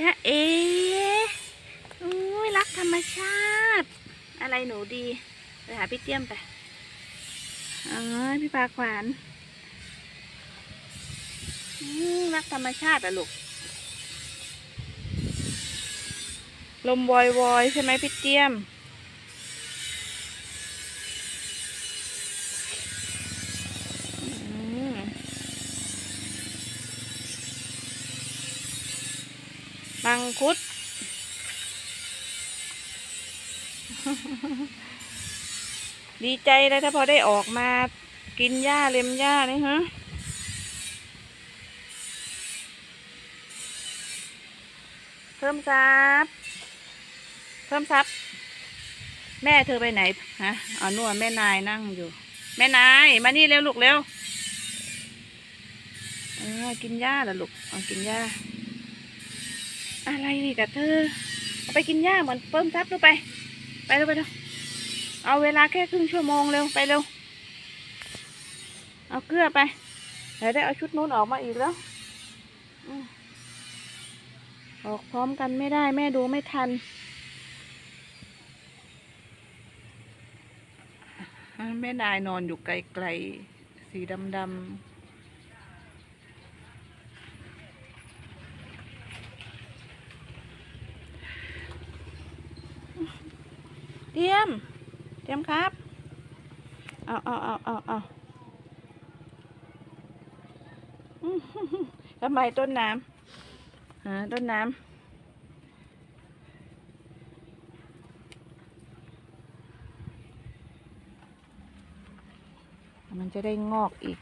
จ้าเอ๋อุ้ยรักธรรมชาติ อะไรหนูดีไปหาพี่เตี้ยมไปอ๋อพี่ปลาขวานรักธรรมชาติอะลูก ลมวอยวอยๆใช่ไหมพี่เตี้ยม มังคุด ดีใจเลยถ้าพอได้ออกมากินหญ้าเล็มหญ้านี่ฮะเพิ่มซับเพิ่มซับแม่เธอไปไหนฮะอ๋อนวดแม่นายนั่งอยู่ แม่นาย มานี่เร็วลูกเร็วเออกินหญ้าเหรอลูกเอากินหญ้า อะไรนี่กับเธอเอาไปกินหญ้าเหมือนเพิ่มซับดูไป ไปเร็วไปเร็วเอาเวลาแค่ครึ่งชั่วโมงเร็วไปเร็ว เอาเกลือไปเดี๋ยวได้เอาชุดนู้นออกมาอีกแล้วออกพร้อมกันไม่ได้แม่ดูไม่ทันแม่นายนอนอยู่ไกลๆ สีดำๆ เทียมเตรียมครับ เอาเอาเอาเอาเอาทำไมต้นน้ำหาต้นน้ำมันจะได้งอกอีก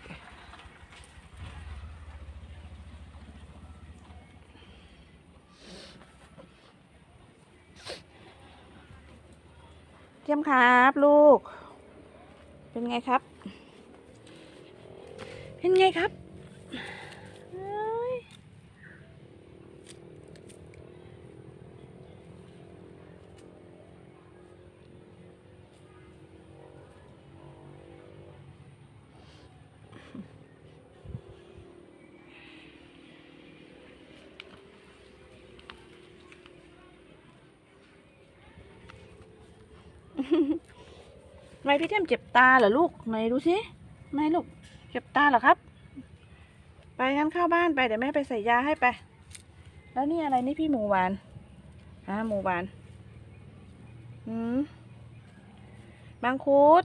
เตรียมครับลูก เป็นไงครับ เป็นไงครับ ทำไพี่เทียมเจ็บตาเหรอลูกไหนดูสิไหนลูกเจ็บตาเหรอครับ ไปงั้นเข้าบ้านไปเดี๋ยวแม่ไปใส่ยาให้ไป แล้วนี่อะไรนี่พี่หมูหวานอ่าหมูหวานอืมมังคุด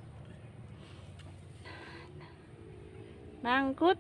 มังคุด